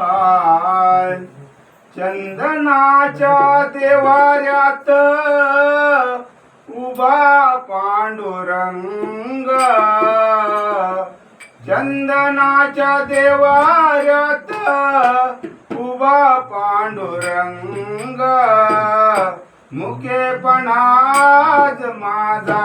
पाय चंदनाच्या देवाऱ्यात उभा पांडुरंग. चंदनाच्या देवाऱ्यात उभा पांडुरंग. मुखेपणाज माझा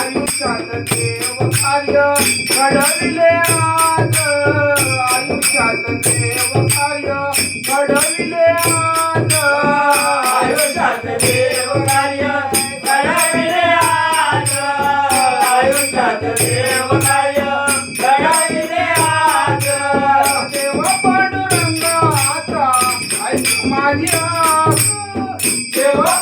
आयुष्यात देव कार्य घडविले आज. आयुष्यात आई माझ्या देवा